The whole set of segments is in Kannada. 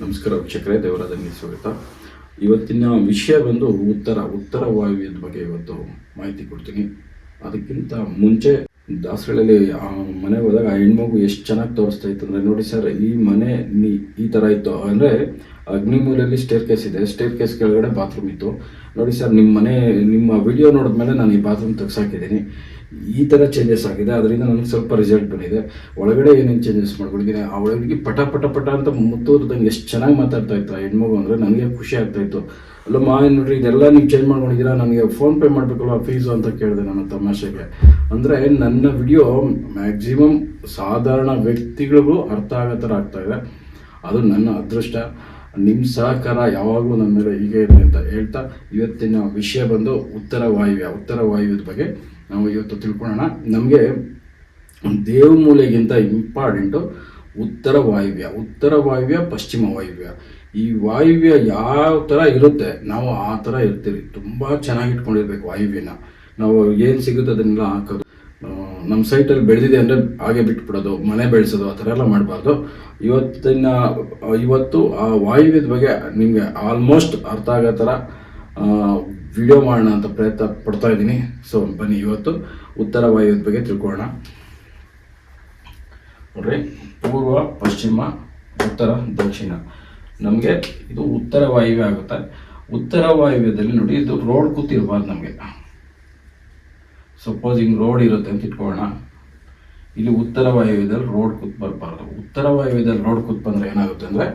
ನಮಸ್ಕಾರ, ವೀಕ್ಷಕರೇ ದೇವರಾದ ಸ್ವಾಗತ. ಇವತ್ತಿನ ವಿಷಯ ಬಂದು ಉತ್ತರ ಉತ್ತರ ವಾಯುವ್ಯದ ಬಗ್ಗೆ ಇವತ್ತು ಮಾಹಿತಿ ಕೊಡ್ತೀನಿ. ಅದಕ್ಕಿಂತ ಮುಂಚೆ ದಾಸರಳಲ್ಲಿ ಆ ಮನೆಗೆ ಹೋದಾಗ ಆ ಹೆಣ್ಮಗು ಎಷ್ಟು ಚೆನ್ನಾಗಿ ತೋರಿಸ್ತಾ ಇತ್ತು ಅಂದರೆ, ನೋಡಿ ಸರ್, ಈ ಮನೆ ನೀ ಈ ಥರ ಇತ್ತು. ಅಂದರೆ ಅಗ್ನಿಮೂಲೆಯಲ್ಲಿ ಸ್ಟೇರ್ ಕೇಸ್ ಇದೆ. ಸ್ಟೇರ್ ಕೇಸ್ ಕೆಳಗಡೆ ಬಾತ್ರೂಮ್ ಇತ್ತು. ನೋಡಿ ಸರ್ ನಿಮ್ಮ ಮನೆ, ನಿಮ್ಮ ವಿಡಿಯೋ ನೋಡಿದ್ಮೇಲೆ ನಾನು ಈ ಬಾತ್ರೂಮ್ ತೆಗ್ಸಾಕಿದ್ದೀನಿ. ಈ ಥರ ಚೇಂಜಸ್ ಆಗಿದೆ. ಅದರಿಂದ ನನಗೆ ಸ್ವಲ್ಪ ರಿಸಲ್ಟ್ ಬಂದಿದೆ. ಒಳಗಡೆ ಏನೇನು ಚೇಂಜಸ್ ಮಾಡ್ಕೊಂಡಿದ್ದೀನಿ? ಆ ಒಳಗಡೆ ಪಟ ಪಟ ಪಟ ಅಂತ ಮುತ್ತೋದಂಗೆ ಎಷ್ಟು ಚೆನ್ನಾಗಿ ಮಾತಾಡ್ತಾ ಇತ್ತು ಹೆಣ್ಮಗು ಅಂದರೆ ನನಗೆ ಖುಷಿ ಆಗ್ತಾ ಇತ್ತು. ಅಲ್ಲ ಮಾ ಏನ್ ನೋಡ್ರಿ, ಇದೆಲ್ಲ ನೀವು ಚೇಂಜ್ ಮಾಡ್ಕೊಂಡಿದ್ದೀರಾ? ನನಗೆ ಫೋನ್ ಪೇ ಮಾಡಬೇಕಲ್ಲ ಫೀಸು ಅಂತ ಕೇಳಿದೆ ನನ್ನ ತಮಾಷೆಗೆ. ಅಂದರೆ ನನ್ನ ವಿಡಿಯೋ ಮ್ಯಾಕ್ಸಿಮಮ್ ಸಾಧಾರಣ ವ್ಯಕ್ತಿಗಳಿಗೂ ಅರ್ಥ ಆಗೋ ಥರ ಆಗ್ತಾ ಇದೆ. ಅದು ನನ್ನ ಅದೃಷ್ಟ. ನಿಮ್ಮ ಸಹಕಾರ ಯಾವಾಗಲೂ ನನ್ನ ಮೇಲೆ ಹೀಗೆ ಇರಲಿ ಅಂತ ಹೇಳ್ತಾ ಇವತ್ತಿನ ವಿಷಯ ಬಂದು ಉತ್ತರ ವಾಯುವ್ಯ, ಉತ್ತರ ವಾಯುವ್ಯದ ಬಗ್ಗೆ ನಾವು ಇವತ್ತು ತಿಳ್ಕೊಳ್ಳೋಣ. ನಮಗೆ ದೇವ ಮೂಲೆಗಿಂತ ಇಂಪಾರ್ಟೆಂಟು ಉತ್ತರ ವಾಯುವ್ಯ ಉತ್ತರ ವಾಯುವ್ಯ, ಪಶ್ಚಿಮ ವಾಯುವ್ಯ. ಈ ವಾಯುವ್ಯ ಯಾವ ಥರ ಇರುತ್ತೆ, ನಾವು ಆ ಥರ ಇರ್ತೀವಿ. ತುಂಬ ಚೆನ್ನಾಗಿ ಇಟ್ಕೊಂಡಿರ್ಬೇಕು ವಾಯುವ್ಯನ. ನಾವು ಏನು ಸಿಗುತ್ತೆ ಅದನ್ನೆಲ್ಲ ಹಾಕೋದು. ನಮ್ಮ ಸೈಟಲ್ಲಿ ಬೆಳೆದಿದೆ ಅಂದರೆ ಹಾಗೆ ಬಿಟ್ಬಿಡೋದು, ಮನೆ ಬೆಳೆಸೋದು, ಆ ಥರ ಎಲ್ಲ ಮಾಡಬಾರ್ದು. ಇವತ್ತಿನ ಇವತ್ತು ಆ ವಾಯುವ್ಯದ ಬಗ್ಗೆ ನಿಮಗೆ ಆಲ್ಮೋಸ್ಟ್ ಅರ್ಥ ಆಗೋ ಥರ ವಿಡಿಯೋ ಮಾಡೋಣ ಅಂತ ಪ್ರಯತ್ನ ಪಡ್ತಾ ಇದ್ದೀನಿ. ಸೊ ಬನ್ನಿ ಇವತ್ತು ಉತ್ತರ ವಾಯುವ್ಯದ ಬಗ್ಗೆ ತಿಳ್ಕೊಳ್ಳೋಣ. ನೋಡ್ರಿ, ಪೂರ್ವ, ಪಶ್ಚಿಮ, ಉತ್ತರ, ದಕ್ಷಿಣ. ನಮಗೆ ಇದು ಉತ್ತರ ವಾಯುವ್ಯ ಆಗುತ್ತೆ. ಉತ್ತರ ವಾಯುವ್ಯದಲ್ಲಿ ನೋಡಿ, ಇದು ರೋಡ್ ಕೂತಿರಬಾರ್ದು ನಮಗೆ. ಸಪೋಸ್ ರೋಡ್ ಇರುತ್ತೆ ಅಂತ ಇಟ್ಕೊಳ್ಳೋಣ. ಇಲ್ಲಿ ಉತ್ತರ ವಾಯುವ್ಯದಲ್ಲಿ ರೋಡ್ ಕೂತ್ ಬರಬಾರ್ದು. ಉತ್ತರ ವಾಯುವ್ಯದಲ್ಲಿ ರೋಡ್ ಕೂತ್ ಬಂದರೆ ಏನಾಗುತ್ತೆ ಅಂದರೆ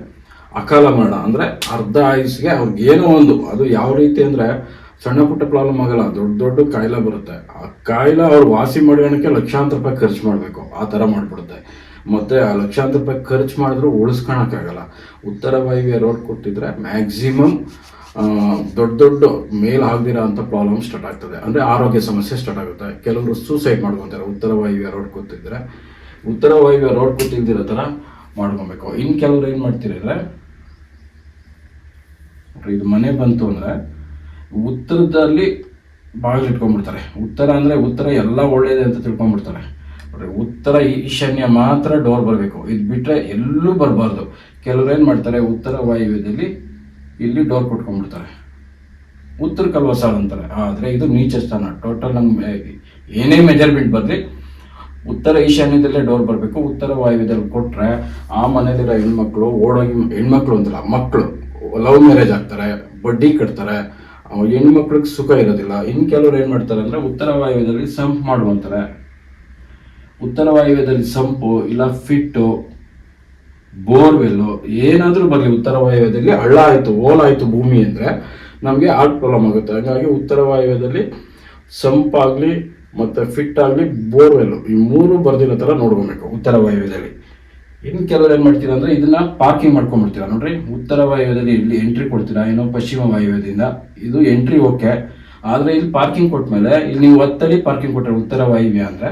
ಅಕಾಲ ಮರಣ ಅಂದರೆ ಅರ್ಧ ಆಯುಸ್ಗೆ ಅವ್ರಿಗೆ ಏನೋ ಒಂದು, ಅದು ಯಾವ ರೀತಿ ಅಂದರೆ ಸಣ್ಣ ಪುಟ್ಟ ಪ್ರಾಬ್ಲಮ್ ಆಗಲ್ಲ, ದೊಡ್ಡ ದೊಡ್ಡ ಕಾಯಿಲೆ ಬರುತ್ತೆ. ಆ ಕಾಯಿಲೆ ಅವ್ರು ವಾಸಿ ಮಾಡೋಣಕ್ಕೆ ಲಕ್ಷಾಂತರ ರೂಪಾಯಿ ಖರ್ಚು ಮಾಡಬೇಕು. ಆ ಥರ ಮಾಡಿಬಿಡುತ್ತೆ. ಮತ್ತು ಆ ಲಕ್ಷಾಂತರ ರೂಪಾಯಿ ಖರ್ಚು ಮಾಡಿದ್ರು ಉಳಿಸ್ಕೊಳಕ್ಕಾಗಲ್ಲ. ಉತ್ತರ ವಾಯುವ್ಯ ರೋಡ್ ಕೊಟ್ಟಿದ್ರೆ ಮ್ಯಾಕ್ಸಿಮಮ್ ದೊಡ್ಡ ದೊಡ್ಡ ಮೇಲ್ ಆಗದಿರೋ ಅಂತ ಪ್ರಾಬ್ಲಮ್ ಸ್ಟಾರ್ಟ್ ಆಗ್ತದೆ. ಅಂದರೆ ಆರೋಗ್ಯ ಸಮಸ್ಯೆ ಸ್ಟಾರ್ಟ್ ಆಗುತ್ತೆ. ಕೆಲವರು ಸೂಸೈಡ್ ಮಾಡ್ಕೊತಾರೆ. ಉತ್ತರ ವಾಯುವ್ಯ ರೋಡ್ ಕೂತಿದ್ರೆ. ಉತ್ತರ ವಾಯುವ್ಯ ರೋಡ್ ಕೂತಿದ್ದಿರೋ ಥರ ಮಾಡ್ಕೊಬೇಕು. ಇನ್ನು ಕೆಲವ್ರು ಏನು ನೋಡ್ರಿ, ಇದು ಮನೆ ಬಂತು ಅಂದರೆ ಉತ್ತರದಲ್ಲಿ ಬಾಗಿಲು ಇಟ್ಕೊಂಡ್ಬಿಡ್ತಾರೆ. ಉತ್ತರ ಅಂದರೆ ಉತ್ತರ ಎಲ್ಲ ಒಳ್ಳೇದೇ ಅಂತ ತಿಳ್ಕೊಂಡ್ಬಿಡ್ತಾರೆ. ಉತ್ತರ ಈಶಾನ್ಯ ಮಾತ್ರ ಡೋರ್ ಬರಬೇಕು. ಇದು ಬಿಟ್ಟರೆ ಎಲ್ಲೂ ಬರಬಾರ್ದು. ಕೆಲವ್ರು ಏನು ಮಾಡ್ತಾರೆ ಉತ್ತರ ವಾಯುವ್ಯದಲ್ಲಿ ಇಲ್ಲಿ ಡೋರ್ ಕೊಟ್ಕೊಂಡ್ಬಿಡ್ತಾರೆ ಉತ್ತರ ಕಲ್ವಸಾಲ್ ಅಂತಾರೆ. ಆದರೆ ಇದು ನೀಚ ಸ್ಥಾನ. ಟೋಟಲ್ ನಮ್ಗೆ ಏನೇ ಮೆಜರ್ಮೆಂಟ್ ಬರಲಿ, ಉತ್ತರ ಈಶಾನ್ಯದಲ್ಲೇ ಡೋರ್ ಬರಬೇಕು. ಉತ್ತರ ವಾಯುವ್ಯದಲ್ಲಿ ಕೊಟ್ಟರೆ ಆ ಮನೆಯಲ್ಲಿರೋ ಹೆಣ್ಮಕ್ಳು, ಓಡೋಗಿ ಹೆಣ್ಮಕ್ಳು ಅಂತಲ್ಲ ಮಕ್ಕಳು ಲವ್ ಮ್ಯಾರೇಜ್ ಆಗ್ತಾರೆ, ಬಡ್ಡಿ ಕಟ್ತಾರೆ ಹೆಣ್ಮಕ್ಳಿಗೆ ಸುಖ ಇರೋದಿಲ್ಲ. ಇನ್ನು ಕೆಲವ್ರು ಏನು ಮಾಡ್ತಾರೆ ಅಂದರೆ ಉತ್ತರ ವಾಯುವ್ಯದಲ್ಲಿ ಸಂಪ್ ಮಾಡುವಂತಾರೆ. ಉತ್ತರ ವಾಯುವ್ಯದಲ್ಲಿ ಸಂಪು ಇಲ್ಲ ಫಿಟ್ಟು ಬೋರ್ವೆಲ್ಲು ಏನಾದರೂ ಬರಲಿ, ಉತ್ತರ ವಾಯುವ್ಯದಲ್ಲಿ ಹಳ್ಳ ಆಯಿತು ಓಲ್ ಆಯಿತು ಭೂಮಿ ಅಂದರೆ ನಮಗೆ ಹಾರ್ಟ್ ಪ್ರಾಬ್ಲಮ್ ಆಗುತ್ತೆ. ಹಾಗಾಗಿ ಉತ್ತರ ವಾಯುವ್ಯದಲ್ಲಿ ಸಂಪಾಗಲಿ ಮತ್ತು ಫಿಟ್ ಆಗಲಿ ಬೋರ್ವೆಲ್ಲು ಈ ಮೂರು ಬರ್ದಿರೋ ಥರ ನೋಡ್ಕೊಬೇಕು ಉತ್ತರ ವಾಯುವ್ಯದಲ್ಲಿ. ಇನ್ನು ಕೆಲವ್ರು ಏನು ಮಾಡ್ತೀರಾ ಅಂದರೆ ಇದನ್ನ ಪಾರ್ಕಿಂಗ್ ಮಾಡ್ಕೊಂಡ್ಬಿಡ್ತೀರಾ ನೋಡ್ರಿ. ಉತ್ತರ ವಾಯುವ್ಯದಲ್ಲಿ ಇಲ್ಲಿ ಎಂಟ್ರಿ ಕೊಡ್ತೀರಾ, ಏನೋ ಪಶ್ಚಿಮ ವಾಯುವ್ಯದಿಂದ. ಇದು ಎಂಟ್ರಿ ಓಕೆ ಆದರೆ ಇಲ್ಲಿ ಪಾರ್ಕಿಂಗ್ ಕೊಟ್ಮೇಲೆ, ಇಲ್ಲಿ ನೀವು ಒತ್ತಡಿ ಪಾರ್ಕಿಂಗ್ ಕೊಟ್ಟರೆ ಉತ್ತರ ವಾಯುವ್ಯ ಅಂದರೆ,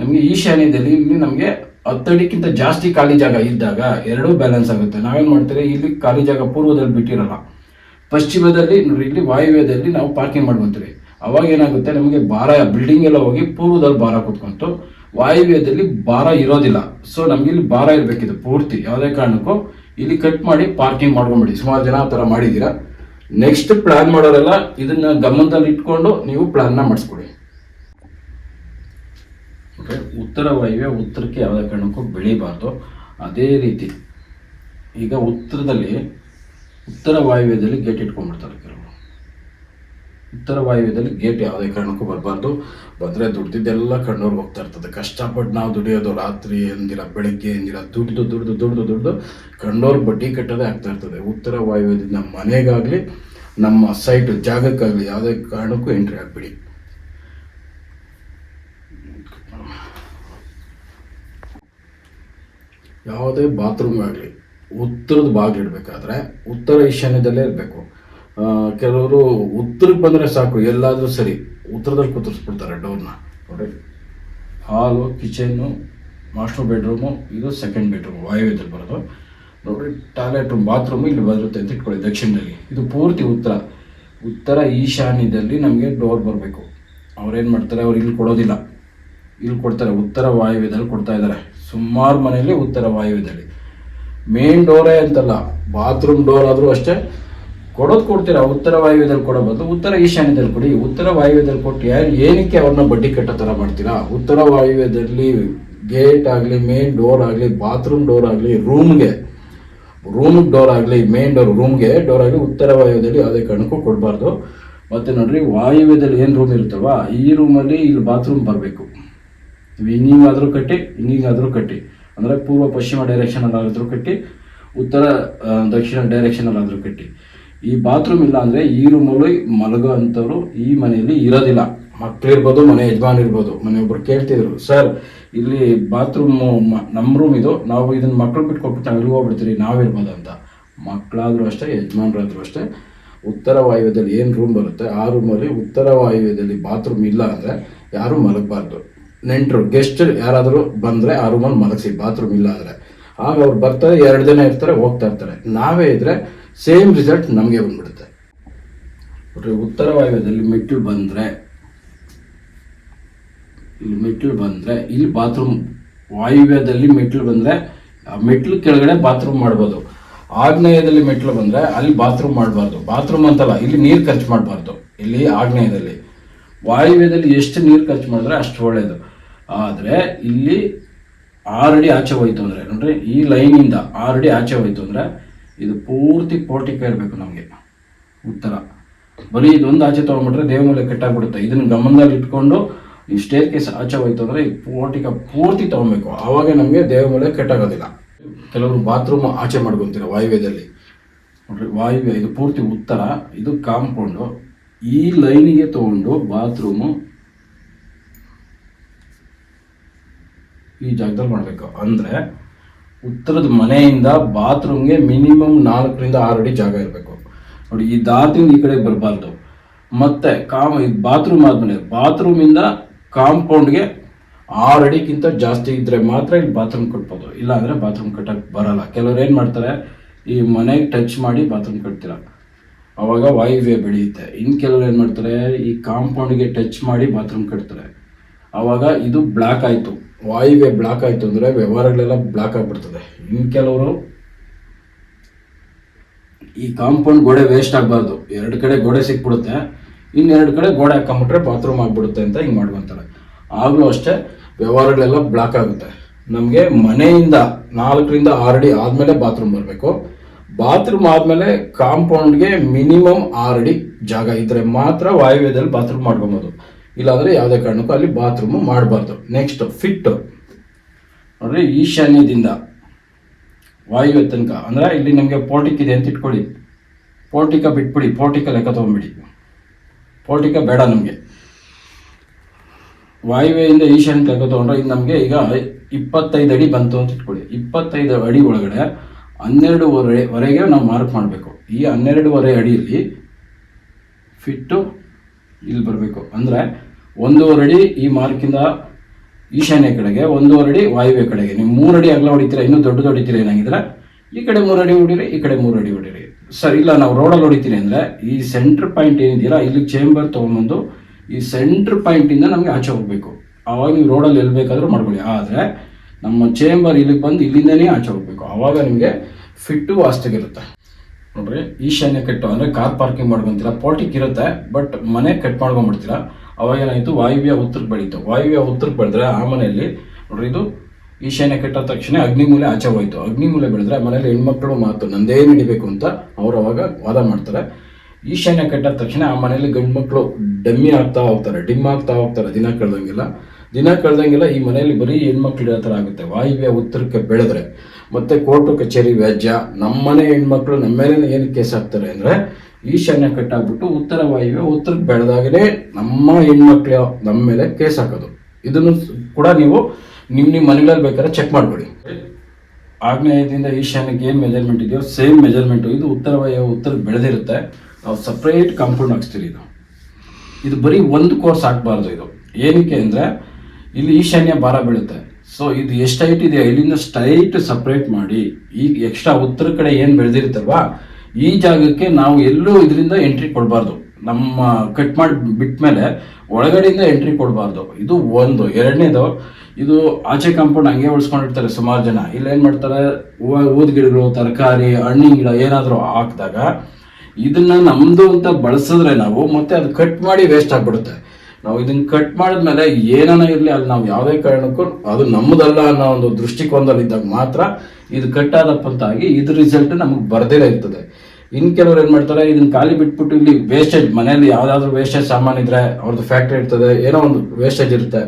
ನಮಗೆ ಈಶಾನ್ಯದಲ್ಲಿ ಇಲ್ಲಿ ನಮಗೆ ಹತ್ತಡಿಕ್ಕಿಂತ ಜಾಸ್ತಿ ಖಾಲಿ ಜಾಗ ಇದ್ದಾಗ ಎರಡೂ ಬ್ಯಾಲೆನ್ಸ್ ಆಗುತ್ತೆ. ನಾವೇನು ಮಾಡ್ತೀರಿ? ಇಲ್ಲಿ ಖಾಲಿ ಜಾಗ ಪೂರ್ವದಲ್ಲಿ ಬಿಟ್ಟಿರಲ್ಲ. ಪಶ್ಚಿಮದಲ್ಲಿ ಇಲ್ಲಿ ವಾಯುವ್ಯದಲ್ಲಿ ನಾವು ಪಾರ್ಕಿಂಗ್ ಮಾಡ್ಕೊಂತೀವಿ ಅವಾಗ ಏನಾಗುತ್ತೆ? ನಮಗೆ ಭಾರ ಬಿಲ್ಡಿಂಗ್ ಎಲ್ಲ ಹೋಗಿ ಪೂರ್ವದಲ್ಲಿ ಭಾರ ಕೂತ್ಕೊಂತು. ವಾಯುವ್ಯದಲ್ಲಿ ಭಾರ ಇರೋದಿಲ್ಲ. ಸೊ ನಮ್ಗೆ ಇಲ್ಲಿ ಭಾರ ಇರಬೇಕಿದೆ ಪೂರ್ತಿ. ಯಾವುದೇ ಕಾರಣಕ್ಕೂ ಇಲ್ಲಿ ಕಟ್ ಮಾಡಿ ಪಾರ್ಕಿಂಗ್ ಮಾಡ್ಕೊಂಬಿಡಿ ಸುಮಾರು ಜನ ಆ ಥರ ಮಾಡಿದ್ದೀರಾ? ನೆಕ್ಸ್ಟ್ ಪ್ಲ್ಯಾನ್ ಮಾಡೋರೆಲ್ಲ ಇದನ್ನ ಗಮನದಲ್ಲಿ ಇಟ್ಕೊಂಡು ನೀವು ಪ್ಲ್ಯಾನ್ನ ಮಾಡಿಸ್ಕೊಡಿ. ಓಕೆ ಉತ್ತರ ವಾಯುವ್ಯ ಉತ್ತರಕ್ಕೆ ಯಾವುದೇ ಕಾರಣಕ್ಕೂ ಬೆಳೀಬಾರ್ದು. ಅದೇ ರೀತಿ, ಈಗ ಉತ್ತರದಲ್ಲಿ, ಉತ್ತರ ವಾಯುವ್ಯದಲ್ಲಿ ಗೇಟ್ ಇಟ್ಕೊಂಡ್ಬಿಡ್ತಾರೆ ಕೆಲವರು. ಉತ್ತರ ವಾಯುವ್ಯದಲ್ಲಿ ಗೇಟ್ ಯಾವುದೇ ಕಾರಣಕ್ಕೂ ಬರಬಾರ್ದು. ಬಂದರೆ ದುಡ್ದಿದ್ದೆಲ್ಲ ಕಣ್ಣವ್ರಿಗೆ ಹೋಗ್ತಾ ಇರ್ತದೆ. ಕಷ್ಟಪಟ್ಟು ನಾವು ದುಡಿಯೋದು ರಾತ್ರಿ ಎಂದಿರ ಬೆಳಗ್ಗೆ ಎಂದಿರ ದುಡ್ದು ದುಡ್ದು ದುಡ್ದು ದುಡ್ದು ಕಣ್ಣವ್ರ ಬಡ್ಡಿ ಕಟ್ಟೋದೇ ಆಗ್ತಾ ಇರ್ತದೆ. ಉತ್ತರ ವಾಯುವ್ಯದಿಂದ ಮನೆಗಾಗಲಿ, ನಮ್ಮ ಸೈಟ್ ಜಾಗಕ್ಕಾಗಲಿ ಯಾವುದೇ ಕಾರಣಕ್ಕೂ ಎಂಟ್ರಿ ಆಗಿಬಿಡಿ. ಯಾವುದೇ ಬಾತ್ರೂಮ್ ಆಗಲಿ, ಉತ್ತರದ ಬಾಗಿಲು ಇಡಬೇಕಾದ್ರೆ ಉತ್ತರ ಈಶಾನ್ಯದಲ್ಲೇ ಇರಬೇಕು. ಕೆಲವರು ಉತ್ತರಕ್ಕೆ ಬಂದರೆ ಸಾಕು, ಎಲ್ಲಾದರೂ ಸರಿ, ಉತ್ತರದಲ್ಲಿ ಕೂತರಿಸ್ಬಿಡ್ತಾರೆ ಡೋರ್ನ ನೋಡಿ ಹಾಲು ಕಿಚನ್ನು ಮಾಸ್ಟರ್ ಬೆಡ್ರೂಮು ಇದು ಸೆಕೆಂಡ್ ಬೆಡ್ರೂಮ್ ವಾಯುವ್ಯದಲ್ಲಿ ಬರೋದು. ನೋಡಿ ಟಾಯ್ಲೆಟ್ ರೂಮ್ ಬಾತ್ರೂಮು ಇಲ್ಲಿ ಬರುತ್ತೆ ಅಂತ ಇಟ್ಕೊಳ್ಳಿ ದಕ್ಷಿಣದಲ್ಲಿ. ಇದು ಪೂರ್ತಿ ಉತ್ತರ. ಉತ್ತರ ಈಶಾನ್ಯದಲ್ಲಿ ನಮಗೆ ಡೋರ್ ಬರಬೇಕು. ಅವ್ರೇನು ಮಾಡ್ತಾರೆ, ಅವ್ರು ಇಲ್ಲಿ ಕೊಡೋದಿಲ್ಲ. ಇಲ್ಲಿ ಕೊಡ್ತಾರೆ, ಉತ್ತರ ವಾಯುವ್ಯದಲ್ಲಿ ಕೊಡ್ತಾ ಇದ್ದಾರೆ. ಸುಮಾರು ಮನೆಯಲ್ಲಿ ಉತ್ತರ ವಾಯುವ್ಯದಲ್ಲಿ ಮೇನ್ ಡೋರೇ ಅಂತಲ್ಲ ಬಾತ್ರೂಮ್ ಡೋರ್ ಆದರೂ ಅಷ್ಟೇ. ಕೊಡೋದು ಕೊಡ್ತೀರಾ? ಉತ್ತರ ವಾಯುವ್ಯದಲ್ಲಿ ಕೊಡೋ ಬದಲು ಉತ್ತರ ಈಶಾನ್ಯದಲ್ಲಿ ಕೊಡಿ. ಉತ್ತರ ವಾಯುವ್ಯದಲ್ಲಿ ಕೊಟ್ಟು ಯಾರು ಏನಕ್ಕೆ ಅವ್ರನ್ನ ಬಡ್ಡಿ ಕಟ್ಟೋ ಥರ ಮಾಡ್ತೀರಾ? ಉತ್ತರ ವಾಯುವ್ಯದಲ್ಲಿ ಗೇಟ್ ಆಗಲಿ ಮೇನ್ ಡೋರ್ ಆಗಲಿ ಬಾತ್ರೂಮ್ ಡೋರ್ ಆಗಲಿ ರೂಮ್ಗೆ ರೂಮ್ ಡೋರ್ ಆಗಲಿ ಮೇನ್ ಡೋರ್ ರೂಮ್ಗೆ ಡೋರ್ ಆಗಲಿ, ಉತ್ತರ ವಾಯುವ್ಯದಲ್ಲಿ ಯಾವುದೇ ಕಾರಣಕ್ಕೂ ಕೊಡಬಾರ್ದು. ಮತ್ತು ನೋಡ್ರಿ ವಾಯುವ್ಯದಲ್ಲಿ ಏನು ರೂಮ್ ಇರುತ್ತಲ್ವಾ? ಈ ರೂಮಲ್ಲಿ ಇಲ್ಲಿ ಬಾತ್ರೂಮ್ ಬರಬೇಕು. ಹಿಂಗಿಂಗಾದರೂ ಕಟ್ಟಿ ಹಿಂಗಿಂಗಾದರೂ ಕಟ್ಟಿ. ಅಂದರೆ ಪೂರ್ವ ಪಶ್ಚಿಮ ಡೈರೆಕ್ಷನಲ್ಲಾದರೂ ಕಟ್ಟಿ, ಉತ್ತರ ದಕ್ಷಿಣ ಡೈರೆಕ್ಷನಲ್ಲಾದರೂ ಕಟ್ಟಿ. ಈ ಬಾತ್ರೂಮ್ ಇಲ್ಲ ಅಂದರೆ ಈ ರೂಮಲ್ಲಿ ಮಲಗೋ ಅಂಥವ್ರು ಈ ಮನೆಯಲ್ಲಿ ಇರೋದಿಲ್ಲ. ಮಕ್ಳಿರ್ಬೋದು ಮನೆ ಯಜಮಾನ್ ಇರ್ಬೋದು. ಮನೆ ಒಬ್ರು ಕೇಳ್ತಿದ್ರು, ಸರ್, ಇಲ್ಲಿ ಬಾತ್ರೂಮ್ ನಮ್ಮ ರೂಮ್ ಇದು, ನಾವು ಇದನ್ನ ಮಕ್ಳು ಬಿಟ್ಕೊಟ್ಬಿಟ್ಟು ನಾವು ಇಲ್ಲಿ ಹೋಗ್ಬಿಡ್ತೀರಿ? ನಾವಿರ್ಬೋದು ಅಂತ. ಮಕ್ಕಳಾದರೂ ಅಷ್ಟೇ, ಯಜಮಾನ್ರಾದ್ರೂ ಅಷ್ಟೇ, ಉತ್ತರ ವಾಯುವ್ಯದಲ್ಲಿ ಏನು ರೂಮ್ ಬರುತ್ತೆ, ಆ ರೂಮಲ್ಲಿ ಉತ್ತರ ವಾಯುವ್ಯದಲ್ಲಿ ಬಾತ್ರೂಮ್ ಇಲ್ಲ ಅಂದರೆ ಯಾರೂ ಮಲಗಬಾರ್ದು. ನೆಂಟರು ಗೆಸ್ಟ್ ಯಾರಾದರೂ ಬಂದರೆ ಆ ರೂಮಲ್ಲಿ ಮಲಗಿಸಿ ಬಾತ್ರೂಮ್ ಇಲ್ಲ ಆದರೆ ಆಗ ಅವ್ರು ಬರ್ತಾರೆ, ಎರಡು ದಿನ ಇರ್ತಾರೆ, ಹೋಗ್ತಾ ಇರ್ತಾರೆ. ನಾವೇ ಇದ್ರೆ ಸೇಮ್ ರಿಸಲ್ಟ್ ನಮಗೆ ಬಂದ್ಬಿಡುತ್ತೆ. ಉತ್ತರ ವಾಯುವ್ಯದಲ್ಲಿ ಮೆಟ್ಟಿಲು ಬಂದರೆ, ಇಲ್ಲಿ ಮೆಟ್ಟಿಲು ಬಂದರೆ, ಇಲ್ಲಿ ಬಾತ್ರೂಮ್ ವಾಯುವ್ಯದಲ್ಲಿ ಮೆಟ್ಟಿಲು ಬಂದರೆ ಮೆಟ್ಲು ಕೆಳಗಡೆ ಬಾತ್ರೂಮ್ ಮಾಡ್ಬೋದು. ಆಗ್ನೇಯದಲ್ಲಿ ಮೆಟ್ಲು ಬಂದರೆ, ಅಲ್ಲಿ ಬಾತ್ರೂಮ್ ಮಾಡಬಾರ್ದು. ಬಾತ್ರೂಮ್ ಅಂತಲ್ಲ, ಇಲ್ಲಿ ನೀರು ಖರ್ಚು ಮಾಡಬಾರ್ದು. ಇಲ್ಲಿ ಆಗ್ನೇಯದಲ್ಲಿ. ವಾಯುವ್ಯದಲ್ಲಿ ಎಷ್ಟು ನೀರು ಖರ್ಚು ಮಾಡಿದ್ರೆ ಅಷ್ಟು ಒಳ್ಳೆಯದು ಆದರೆ ಇಲ್ಲಿ ಆರಡಿ ಆಚೆ ಹೋಯ್ತು ಅಂದರೆ, ನೋಡ್ರಿ, ಈ ಲೈನಿಂದ ಆರಡಿ ಆಚೆ ಹೋಯ್ತು ಅಂದರೆ ಇದು ಪೂರ್ತಿ ಪೋರ್ಟಿಕ ಇರಬೇಕು ನಮಗೆ. ಉತ್ತರ. ಬರೀ ಇದೊಂದು ಆಚೆ ತೊಗೊಂಡ್ಬಿಟ್ರೆ ದೇವಮೂಲೆ ಕೆಟ್ಟಾಗ್ಬಿಡುತ್ತೆ. ಇದನ್ನ ಗಮನದಲ್ಲಿ ಇಟ್ಕೊಂಡು ಈ ಸ್ಟೇರ್ ಕೇಸ್ ಆಚೆ ಹೋಯ್ತು ಅಂದರೆ ಈ ಪೋರ್ಟಿಕ ಪೂರ್ತಿ ತೊಗೊಬೇಕು ಆವಾಗ ನಮಗೆ ದೇವಮೂಲೆ ಕೆಟ್ಟಾಗೋದಿಲ್ಲ. ಕೆಲವರು ಬಾತ್ರೂಮ್ ಆಚೆ ಮಾಡ್ಕೊತೀರ ವಾಯುವ್ಯದಲ್ಲಿ. ನೋಡ್ರಿ, ವಾಯುವ್ಯ, ಇದು ಪೂರ್ತಿ ಉತ್ತರ, ಇದು ಕಾಂಪೌಂಡು. ಈ ಲೈನಿಗೆ ತಗೊಂಡು ಬಾತ್ರೂಮು ಈ ಜಾಗದಲ್ಲಿ ಮಾಡಬೇಕು. ಅಂದರೆ ಉತ್ತರದ ಮನೆಯಿಂದ ಬಾತ್ರೂಮ್ಗೆ ಮಿನಿಮಮ್ ನಾಲ್ಕರಿಂದ ಆರು ಅಡಿ ಜಾಗ ಇರಬೇಕು. ನೋಡಿ, ಈ ದಾರದಿಂದ ಈ ಕಡೆಗೆ ಬರಬಾರ್ದು. ಮತ್ತು ಕಾಮ್ ಬಾತ್ರೂಮ್ ಆದಮೇಲೆ ಬಾತ್ರೂಮಿಂದ ಕಾಂಪೌಂಡ್ಗೆ ಆರು ಅಡಿಗಿಂತ ಜಾಸ್ತಿ ಇದ್ದರೆ ಮಾತ್ರ ಇಲ್ಲಿ ಬಾತ್ರೂಮ್ ಕಟ್ಬೋದು. ಇಲ್ಲ ಅಂದರೆ ಬಾತ್ರೂಮ್ ಕಟ್ಟಕ್ಕೆ ಬರಲ್ಲ. ಕೆಲವ್ರು ಏನು ಮಾಡ್ತಾರೆ, ಈ ಮನೆಗೆ ಟಚ್ ಮಾಡಿ ಬಾತ್ರೂಮ್ ಕಟ್ತೀರ. ಅವಾಗ ವಾಯುವ್ಯ ಬೆಳೆಯುತ್ತೆ. ಇನ್ನು ಕೆಲವ್ರು ಏನು ಮಾಡ್ತಾರೆ, ಈ ಕಾಂಪೌಂಡ್ಗೆ ಟಚ್ ಮಾಡಿ ಬಾತ್ರೂಮ್ ಕಟ್ತಾರೆ. ಆವಾಗ ಇದು ಬ್ಲ್ಯಾಕ್ ಆಯಿತು. ವಾಯುವ್ಯ ಬ್ಲಾಕ್ ಆಯಿತು ಅಂದರೆ ವ್ಯವಹಾರಗಳೆಲ್ಲ ಬ್ಲಾಕ್ ಆಗಿಬಿಡ್ತದೆ. ಇನ್ನು ಕೆಲವರು ಈ ಕಾಂಪೌಂಡ್ ಗೋಡೆ ವೇಸ್ಟ್ ಆಗಬಾರ್ದು. ಎರಡು ಕಡೆ ಗೋಡೆ ಸಿಕ್ಬಿಡುತ್ತೆ. ಇನ್ನೆರಡು ಕಡೆ ಗೋಡೆ ಹಾಕೊಂಬಿಟ್ರೆ ಬಾತ್ರೂಮ್ ಆಗಿಬಿಡುತ್ತೆ ಅಂತ ಹಿಂಗೆ ಮಾಡ್ಕೊತಾರೆ. ಆಗಲೂ ಅಷ್ಟೇ ವ್ಯವಹಾರಗಳೆಲ್ಲ ಬ್ಲಾಕ್ ಆಗುತ್ತೆ. ನಮಗೆ ಮನೆಯಿಂದ ನಾಲ್ಕರಿಂದ ಆರು ಅಡಿ ಆದಮೇಲೆ ಬಾತ್ರೂಮ್ ಬರಬೇಕು. ಬಾತ್ರೂಮ್ ಆದಮೇಲೆ ಕಾಂಪೌಂಡ್ಗೆ ಮಿನಿಮಮ್ ಆರು ಅಡಿ ಜಾಗ ಇದ್ದರೆ ಮಾತ್ರ ವಾಯುವ್ಯದಲ್ಲಿ ಬಾತ್ರೂಮ್ ಮಾಡ್ಕೊಬೋದು. ಇಲ್ಲಾಂದರೆ ಯಾವುದೇ ಕಾರಣಕ್ಕೂ ಅಲ್ಲಿ ಬಾತ್ರೂಮು ಮಾಡಬಾರ್ದು. ನೆಕ್ಸ್ಟ್ ಫಿಟ್ ನೋಡ್ರಿ, ಈಶಾನ್ಯದಿಂದ ವಾಯುವ್ಯ ತನಕ, ಅಂದರೆ ಇಲ್ಲಿ ನಮಗೆ ಪೋರ್ಟಿಕ್ ಇದೆ ಅಂತ ಇಟ್ಕೊಳ್ಳಿ. ಪೋರ್ಟಿಕ ಬಿಟ್ಬಿಡಿ ಪೋರ್ಟಿಕ ಲೆಕ್ಕ ತೊಗೊಂಬಿಡಿ ಪೋರ್ಟಿಕ ಬೇಡ ನಮಗೆ. ವಾಯುವೆಯಿಂದ ಈಶಾನ್ಯ ಲೆಕ್ಕ ತೊಗೊಂಡ್ರೆ ಇದು ನಮಗೆ ಈಗ ಇಪ್ಪತ್ತೈದು ಅಡಿ ಬಂತು ಅಂತ ಇಟ್ಕೊಳ್ಳಿ. ಇಪ್ಪತ್ತೈದು ಅಡಿ ಒಳಗಡೆ ಹನ್ನೆರಡುವರೆ ವರೆಗೆ ನಾವು ಮಾರ್ಕ್ ಮಾಡಬೇಕು. ಈ ಹನ್ನೆರಡೂವರೆ ಅಡಿಯಲ್ಲಿ ಫಿಟ್ಟು ಇಲ್ಲಿ ಬರಬೇಕು. ಅಂದರೆ ಒಂದೂವರೆ ಅಡಿ ಈ ಮಾರ್ಕಿಂದ ಈಶಾನ್ಯ ಕಡೆಗೆ ಒಂದೂವರೆ ಅಡಿ ವಾಯುವ್ಯ ಕಡೆಗೆ. ನೀವು ಮೂರು ಅಡಿ ಅಗಲ ಹೊಡಿತೀರ, ಇನ್ನೂ ದೊಡ್ಡದು ಹೊಡಿತೀರ ಏನಾಗಿದ್ರೆ, ಈ ಕಡೆ ಮೂರು ಅಡಿ ಹೊಡೀರಿ, ಈ ಕಡೆ ಮೂರು ಅಡಿ ಹೊಡೀರಿ. ಸರ್, ಇಲ್ಲ, ನಾವು ರೋಡಲ್ಲಿ ಹೊಡಿತೀನಿ ಅಂದರೆ, ಈ ಸೆಂಟ್ರ್ ಪಾಯಿಂಟ್ ಏನಿದೆಯಲ್ಲ, ಇಲ್ಲಿ ಚೇಂಬರ್ ತೊಗೊಂಬಂದು ಈ ಸೆಂಟ್ರ್ ಪಾಯಿಂಟಿಂದ ನಮಗೆ ಆಚೆ ಹೋಗಬೇಕು. ಆವಾಗ ನೀವು ರೋಡಲ್ಲಿ ಎಲ್ಲಿ ಬೇಕಾದರೂ ಮಾಡ್ಕೊಳ್ಳಿ. ಆದರೆ, ನಮ್ಮ ಚೇಂಬರ್ ಇಲ್ಲಿಗೆ ಬಂದು ಇಲ್ಲಿಂದನೇ ಆಚೆ ಹೋಗಬೇಕು. ಆವಾಗ ನಿಮಗೆ ಫಿಟ್ಟು ವಾಸ್ತಿಗಿರುತ್ತೆ ನೋಡ್ರಿ, ಈಶಾನ್ಯ ಕಟ್ಟು ಅಂದರೆ ಕಾರ್ ಪಾರ್ಕಿಂಗ್ ಮಾಡ್ಕೊಂತೀರ ಪೋರ್ಟಿಕ್ ಇರುತ್ತೆ ಬಟ್ ಮನೆ ಕಟ್ ಮಾಡ್ಕೊಂಡ್ಬಿಡ್ತೀರಾ? ಅವಾಗ ಏನಾಯಿತು, ವಾಯುವ್ಯ ಉತ್ತರಕ್ಕೆ ಬೆಳೀತು. ವಾಯುವ್ಯ ಉತ್ತರಕ್ಕೆ ಬೆಳೆದ್ರೆ ಆ ಮನೆಯಲ್ಲಿ, ನೋಡ್ರಿ ಇದು ಈಶಾನ್ಯ ಕಟ್ಟ ತಕ್ಷಣ ಅಗ್ನಿಮೂಲೆ ಆಚೆ ಹೋಯ್ತು. ಅಗ್ನಿಮೂಲೆ ಬೆಳೆದ್ರೆ ಮನೇಲಿ ಹೆಣ್ಮಕ್ಳು ಮಾತು ನಂದೇ ನಡಿಬೇಕು ಅಂತ ಅವ್ರು ಅವಾಗ ವಾದ ಮಾಡ್ತಾರೆ. ಈಶಾನ್ಯ ಕಟ್ಟ ತಕ್ಷಣ ಆ ಮನೇಲಿ ಗಂಡು ಮಕ್ಕಳು ಡಮ್ಮಿ ಆಗ್ತಾ ಹೋಗ್ತಾರೆ, ಡಿಮ್ ಆಗ್ತಾ ಹೋಗ್ತಾರೆ, ದಿನ ಕಳೆದಂಗೆಲ್ಲ. ದಿನ ಕಳೆದಂಗೆಲ್ಲ ಈ ಮನೆಯಲ್ಲಿ ಬರೀ ಹೆಣ್ಮಕ್ಳು ಇರೋ ಥರ ಆಗುತ್ತೆ. ವಾಯುವ್ಯ ಉತ್ತರಕ್ಕೆ ಬೆಳೆದ್ರೆ. ಮತ್ತೆ ಕೋರ್ಟು ಕಚೇರಿ ವ್ಯಾಜ್ಯ ನಮ್ಮನೆ ಹೆಣ್ಮಕ್ಳು ನಮ್ಮ ಮೇಲೆ ಏನು ಕೇಸ್ ಹಾಕ್ತಾರೆ ಅಂದರೆ ಈಶಾನ್ಯ ಕಟ್ಟಾಗ್ಬಿಟ್ಟು ಉತ್ತರ ವಾಯುವ್ಯ ಉತ್ತರಕ್ಕೆ ಬೆಳೆದಾಗಲೇ ನಮ್ಮ ಹೆಣ್ಮಕ್ಳು ನಮ್ಮ ಮೇಲೆ ಕೇಸ್ ಹಾಕೋದು. ಇದನ್ನು ಕೂಡ ನೀವು ನಿಮ್ಮ ನಿಮ್ಮ ಮನೆಗಳಲ್ಲಿ ಬೇಕಾದ್ರೆ ಚೆಕ್ ಮಾಡ್ಕೊಳ್ಳಿ. ಆಗ್ನೇಯದಿಂದ ಈಶಾನ್ಯಕ್ಕೆ ಏನು ಮೆಜರ್ಮೆಂಟ್ ಇದೆಯೋ ಸೇಮ್ ಮೆಜರ್ಮೆಂಟು ಇದು ಉತ್ತರ ವಾಯು ಉತ್ತರಕ್ಕೆ ಬೆಳೆದಿರುತ್ತೆ. ನಾವು ಸಪ್ರೇಟ್ ಕಾಂಪೌಂಡ್ ಹಾಕ್ಸ್ತೀರಿ ಇದು. ಇದು ಬರೀ ಒಂದು ಕೋರ್ಸ್ ಹಾಕ್ಬಾರ್ದು ಇದು. ಏನಕ್ಕೆ ಅಂದರೆ ಇಲ್ಲಿ ಈಶಾನ್ಯ ಭಾರ ಬೀಳುತ್ತೆ. ಸೊ ಇದು ಎಷ್ಟು ಇದೆಯೋ ಇಲ್ಲಿಂದ ಸ್ಟ್ರೈಟ್ ಸಪ್ರೇಟ್ ಮಾಡಿ. ಈಗ ಎಕ್ಸ್ಟ್ರಾ ಉತ್ತರ ಕಡೆ ಏನು ಬೆಳೆದಿರುತ್ತಲ್ವಾ? ಈ ಜಾಗಕ್ಕೆ ನಾವು ಎಲ್ಲೂ ಇದರಿಂದ ಎಂಟ್ರಿ ಕೊಡಬಾರ್ದು. ನಮ್ಮ ಕಟ್ ಮಾಡಿ ಬಿಟ್ಮೇಲೆ ಒಳಗಡೆಯಿಂದ ಎಂಟ್ರಿ ಕೊಡಬಾರ್ದು. ಇದು ಒಂದು. ಎರಡನೇದು, ಇದು ಆಚೆ ಕಾಂಪೌಂಡ್ ಹಂಗೆ ಉಳಿಸ್ಕೊಂಡಿರ್ತಾರೆ ಸುಮಾರು ಜನ. ಇಲ್ಲಿ ಏನು ಮಾಡ್ತಾರೆ? ಹೂವ ಊದ್ ಗಿಡಗಳು, ತರಕಾರಿ ಹಣ್ಣಿನ ಗಿಡ ಏನಾದರೂ ಹಾಕಿದಾಗ ಇದನ್ನ ನಮ್ಮದು ಅಂತ ಬಳಸಿದ್ರೆ ನಾವು ಮತ್ತೆ ಅದು ಕಟ್ ಮಾಡಿ ವೇಸ್ಟ್ ಆಗ್ಬಿಡುತ್ತೆ. ನಾವು ಇದನ್ನ ಕಟ್ ಮಾಡಿದ್ಮೇಲೆ ಏನಾನ ಇರಲಿ, ಅಲ್ಲಿ ನಾವು ಯಾವುದೇ ಕಾರಣಕ್ಕೂ, ಅದು ನಮ್ಮದಲ್ಲ ಅನ್ನೋ ಒಂದು ದೃಷ್ಟಿಕೋನದಲ್ಲಿ ಇದ್ದಾಗ ಮಾತ್ರ ಇದು ಕಟ್ ಆದಪ್ಪ ಅಂತ ಆಗಿ ಇದ್ರ ರಿಸಲ್ಟ್ ನಮಗೆ ಬರ್ದಿರ ಇರ್ತದೆ. ಇನ್ ಕೆಲವ್ರು ಏನ್ ಮಾಡ್ತಾರೆ ಇದನ್ನ ಖಾಲಿ ಬಿಟ್ಬಿಟ್ಟು ಇಲ್ಲಿ ವೇಸ್ಟೇಜ್ ಮನೆಯಲ್ಲಿ ಯಾವ್ದಾದ್ರು ವೇಸ್ಟೇಜ್ ಸಾಮಾನ್ ಇದ್ರೆ ಅವ್ರದ್ದು ಫ್ಯಾಕ್ಟ್ರಿ ಇರ್ತದೆ, ಏನೋ ಒಂದು ವೇಸ್ಟೇಜ್ ಇರುತ್ತೆ.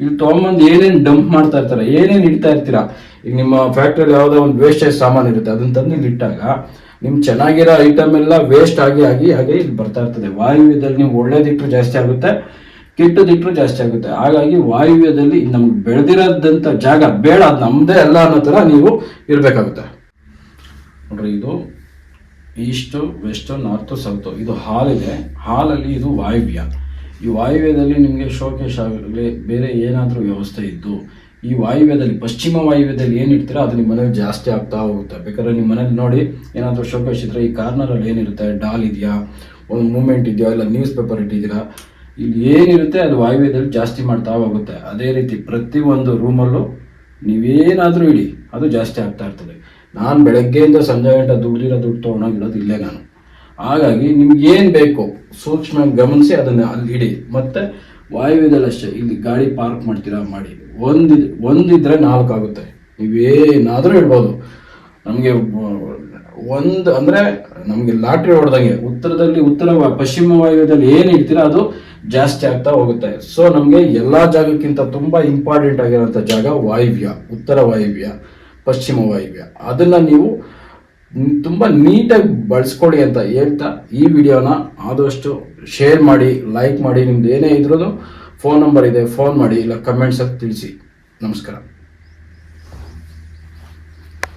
ಇಲ್ಲಿ ತೊಗೊಂಬಂದು ಏನೇನ್ ಡಂಪ್ ಮಾಡ್ತಾ ಇರ್ತಾರೆ, ಏನೇನ್ ಇಡ್ತಾ ಇರ್ತೀರಾ? ಈಗ ನಿಮ್ಮ ಫ್ಯಾಕ್ಟ್ರಿಯಲ್ಲಿ ಯಾವುದೋ ಒಂದು ವೇಸ್ಟೇಜ್ ಸಾಮಾನ್ ಇರುತ್ತೆ ಅದನ್ನ ತಂದು ಇಲ್ಲಿ ಇಟ್ಟಾಗ ನಿಮ್ ಚೆನ್ನಾಗಿರೋ ಐಟಮ್ ಎಲ್ಲ ವೇಸ್ಟ್ ಆಗಿ ಆಗಿ ಹಾಗೆ ಇಲ್ಲಿ ಬರ್ತಾ ಇರ್ತದೆ. ವಾಯುವ್ಯದಲ್ಲಿ ನೀವು ಒಳ್ಳೇದಿಟ್ಟರೆ ಜಾಸ್ತಿ ಆಗುತ್ತೆ ಕೆಟ್ಟದಿಟ್ರು ಜಾಸ್ತಿ ಆಗುತ್ತೆ. ಹಾಗಾಗಿ ವಾಯುವ್ಯದಲ್ಲಿ ನಮ್ಗೆ ಬೆಳೆದಿರೋದಂಥ ಜಾಗ ಬೇಡ ನಮ್ಮದೇ ಅಲ್ಲ ಅನ್ನೋ ಥರ ನೀವು ಇರಬೇಕಾಗುತ್ತೆ. ನೋಡ್ರಿ, ಇದು ಈಸ್ಟು, ವೆಸ್ಟು, ನಾರ್ತು, ಸೌತು, ಇದು ಹಾಲಿದೆ. ಹಾಲಲ್ಲಿ ಇದು ವಾಯುವ್ಯ. ಈ ವಾಯುವ್ಯದಲ್ಲಿ ನಿಮಗೆ ಶೋಕೇಶ್ ಆಗಲಿ, ಬೇರೆ ಏನಾದರೂ ವ್ಯವಸ್ಥೆ ಇದ್ದು, ಈ ವಾಯುವ್ಯದಲ್ಲಿ, ಪಶ್ಚಿಮ ವಾಯುವ್ಯದಲ್ಲಿ ಏನು ಇಡ್ತೀರೋ, ಅದು ನಿಮ್ಮ ಮನೇಲಿ ಜಾಸ್ತಿ ಆಗ್ತಾ ಹೋಗುತ್ತೆ. ಬೇಕಾದ್ರೆ ನಿಮ್ಮ ಮನೇಲಿ ನೋಡಿ, ಏನಾದರೂ ಶೋಕೇಶ್ ಇದ್ದರೆ ಈ ಕಾರ್ನರಲ್ಲಿ ಏನಿರುತ್ತೆ? ಡಾಲ್ ಇದೆಯಾ? ಒಂದು ಮೂಮೆಂಟ್ ಇದೆಯಾ? ಇಲ್ಲ, ನ್ಯೂಸ್ ಪೇಪರ್ ಇಟ್ಟಿದ್ದೀರಾ? ಇಲ್ಲಿ ಏನಿರುತ್ತೆ ಅದು ವಾಯುವ್ಯದಲ್ಲಿ ಜಾಸ್ತಿ ಮಾಡ್ತಾ ಹೋಗುತ್ತೆ. ಅದೇ ರೀತಿ ಪ್ರತಿಯೊಂದು ರೂಮಲ್ಲೂ ನೀವೇನಾದರೂ ಇಡಿ, ಅದು ಜಾಸ್ತಿ ಆಗ್ತಾ ಇರ್ತದೆ. ನಾನು ಬೆಳಗ್ಗೆಯಿಂದ ಸಂಜೆ ಗಂಟೆ ದುಡ್ದಿರೋ ದುಡ್ಡು ತೊಗೊಂಡೋಗಿರೋದು ಇಲ್ಲೇ ನಾನು. ಹಾಗಾಗಿ ನಿಮ್ಗೆ ಏನು ಬೇಕು ಸೂಕ್ಷ್ಮ ಗಮನಿಸಿ ಅದನ್ನು ಅಲ್ಲಿ ಇಡಿ. ಮತ್ತೆ ವಾಯುವ್ಯದಲ್ಲಿ ಅಷ್ಟೇ, ಇಲ್ಲಿ ಗಾಡಿ ಪಾರ್ಕ್ ಮಾಡ್ತೀರಾ ಮಾಡಿ. ಒಂದು ಒಂದಿದ್ರೆ ನಾಲ್ಕು ಆಗುತ್ತೆ ನೀವೇನಾದರೂ ಇಡ್ಬೋದು ನಮಗೆ ಒಂದು ಅಂದರೆ ನಮಗೆ ಲಾಟ್ರಿ ಹೊಡೆದಂಗೆ ಉತ್ತರದಲ್ಲಿ ಉತ್ತರ ಪಶ್ಚಿಮ ವಾಯುವ್ಯದಲ್ಲಿ ಏನು ಇಡ್ತೀರಾ ಅದು ಜಾಸ್ತಿ ಆಗ್ತಾ ಹೋಗುತ್ತೆ. ಸೊ ನಮಗೆ ಎಲ್ಲ ಜಾಗಕ್ಕಿಂತ ತುಂಬ ಇಂಪಾರ್ಟೆಂಟ್ ಆಗಿರೋಂಥ ಜಾಗ ವಾಯುವ್ಯ, ಉತ್ತರ ವಾಯುವ್ಯ, ಪಶ್ಚಿಮ ವಾಯುವ್ಯ. ಅದನ್ನ ನೀವು ತುಂಬಾ ನೀಟಾಗಿ ಬಳಸ್ಕೊಳ್ಳಿ ಅಂತ ಹೇಳ್ತಾ ಈ ವಿಡಿಯೋನ ಆದಷ್ಟು ಶೇರ್ ಮಾಡಿ ಲೈಕ್ ಮಾಡಿ, ನಿಮ್ದು ಏನೇ ಇದ್ರೂ ಫೋನ್ ನಂಬರ್ ಇದೆ ಫೋನ್ ಮಾಡಿ, ಇಲ್ಲ ಕಮೆಂಟ್ಸಲ್ಲಿ ತಿಳಿಸಿ. ನಮಸ್ಕಾರ.